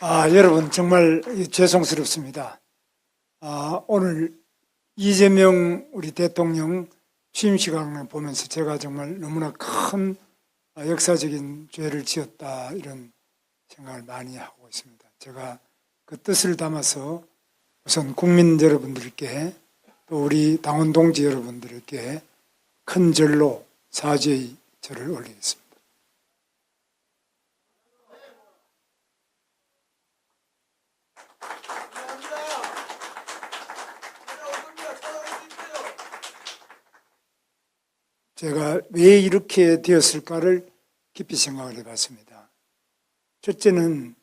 아, 여러분 정말 죄송스럽습니다. 아, 오늘 이재명 우리 대통령 취임 시간을 보면서 제가 정말 너무나 큰 아, 역사적인 죄를 지었다 이런 생각을 많이 하고 있습니다. 제가 그 뜻을 담아서 우선 국민 여러분들께 또 우리 당원 동지 여러분들께 큰 절로 사죄의 절을 올리겠습니다. 제가 왜 이렇게 되었을까를 깊이 생각을 해봤습니다. 첫째는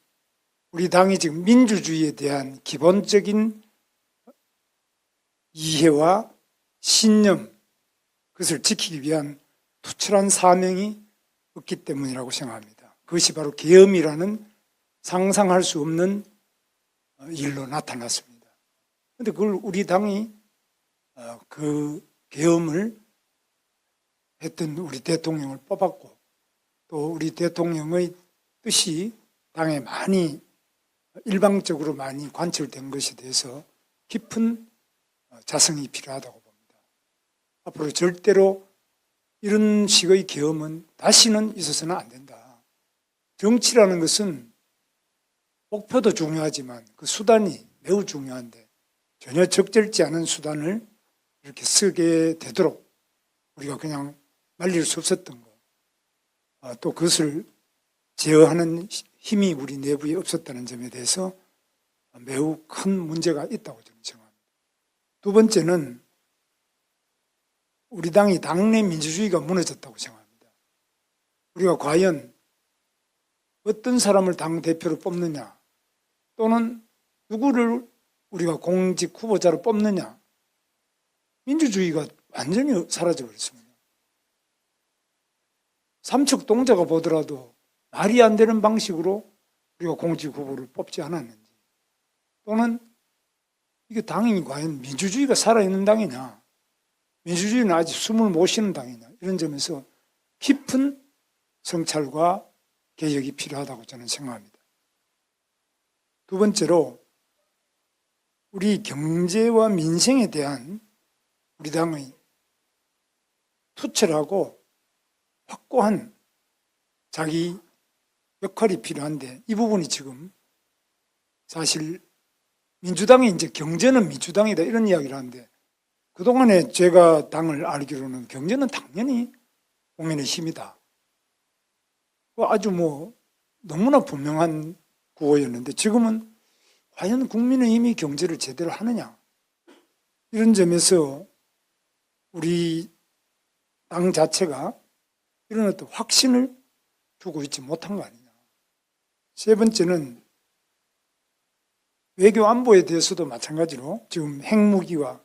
우리 당이 지금 민주주의에 대한 기본적인 이해와 신념, 그것을 지키기 위한 투철한 사명이 없기 때문이라고 생각합니다. 그것이 바로 계엄이라는 상상할 수 없는 어, 일로 나타났습니다. 그런데 그걸 우리 당이 어, 그 계엄을 했던 우리 대통령을 뽑았고 또 우리 대통령의 뜻이 당에 많이 일방적으로 많이 관철된 것에 대해서 깊은 어, 자성이 필요하다고 봅니다. 앞으로 절대로 이런 식의 계엄은 다시는 있어서는 안 된다. 정치라는 것은 목표도 중요하지만 그 수단이 매우 중요한데 전혀 적절치 않은 수단을 이렇게 쓰게 되도록 우리가 그냥 말릴 수 없었던 거. 아, 또 그것을 제어하는 힘이 우리 내부에 없었다는 점에 대해서 매우 큰 문제가 있다고 저는 생각합니다. 두 번째는 우리 당이 당내 민주주의가 무너졌다고 생각합니다. 우리가 과연 어떤 사람을 당 대표로 뽑느냐 또는 누구를 우리가 공직 후보자로 뽑느냐 민주주의가 완전히 사라져 버렸습니다. 삼척 동자가 보더라도 말이 안 되는 방식으로 우리가 공직 후보를 뽑지 않았는지. 또는 이게 당이 과연 민주주의가 살아있는 당이냐? 민주주의는 아직 숨을 못 쉬는 당이냐? 이런 점에서 깊은 성찰과 개혁이 필요하다고 저는 생각합니다. 두 번째로 우리 경제와 민생에 대한 우리 당의 투철하고 확고한 자기 역할이 필요한데 이 부분이 지금 사실 민주당이 이제 경제는 민주당이다 이런 이야기를 하는데 그동안에 제가 당을 알기로는 경제는 당연히 국민의 힘이다. 그 아주 뭐 너무나 분명한 구호였는데 지금은 과연 국민의 힘이 경제를 제대로 하느냐 이런 점에서 우리 당 자체가 이런 어떤 확신을 주고 있지 못한 거 아니냐. 세 번째는 외교 안보에 대해서도 마찬가지로 지금 핵무기와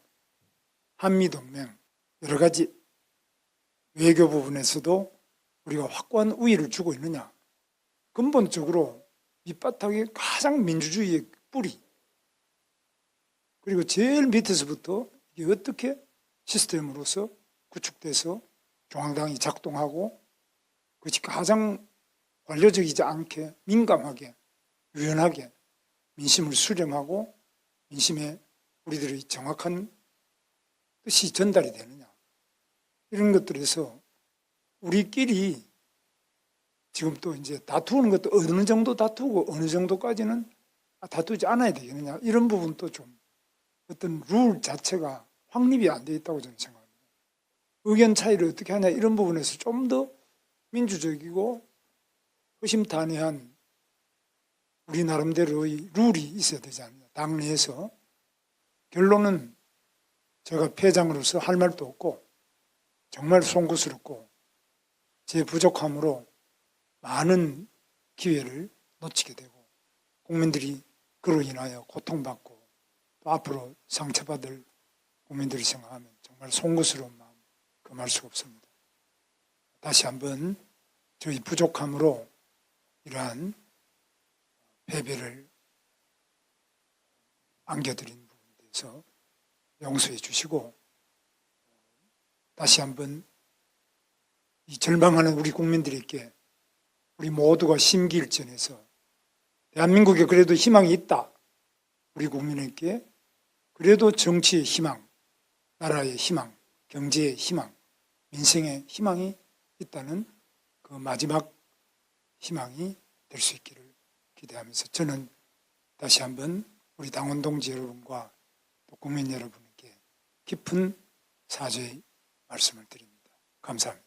한미동맹 여러 가지 외교 부분에서도 우리가 확고한 우위를 주고 있느냐. 근본적으로 밑바닥에 가장 민주주의의 뿌리 그리고 제일 밑에서부터 이게 어떻게 시스템으로서 구축돼서 중앙당이 작동하고 그것이 가장 관료적이지 않게 민감하게 유연하게 민심을 수렴하고 민심에 우리들의 정확한 뜻이 전달이 되느냐 이런 것들에서 우리끼리 지금 또 이제 다투는 것도 어느 정도 다투고 어느 정도까지는 다투지 않아야 되겠느냐 이런 부분도 좀 어떤 룰 자체가 확립이 안 돼 있다고 저는 생각합니다. 의견 차이를 어떻게 하냐 이런 부분에서 좀 더 민주적이고 허심탄회한 우리 나름대로의 룰이 있어야 되지 않느냐. 당내에서 결론은 제가 패장으로서 할 말도 없고 정말 송구스럽고 제 부족함으로 많은 기회를 놓치게 되고 국민들이 그로 인하여 고통받고 또 앞으로 상처받을 국민들을 생각하면 정말 송구스러운 마음 금할 수가 없습니다. 다시 한번 저희 부족함으로 이러한 패배를 안겨드린 부분에 대해서 용서해 주시고 다시 한번 이 절망하는 우리 국민들에게 우리 모두가 심기일전해서 대한민국에 그래도 희망이 있다. 우리 국민에게 그래도 정치의 희망, 나라의 희망, 경제의 희망, 민생의 희망이 있다는 그 마지막 희망이 될 수 있기를 기대하면서 저는 다시 한번 우리 당원 동지 여러분과 또 국민 여러분에게 깊은 사죄의 말씀을 드립니다. 감사합니다.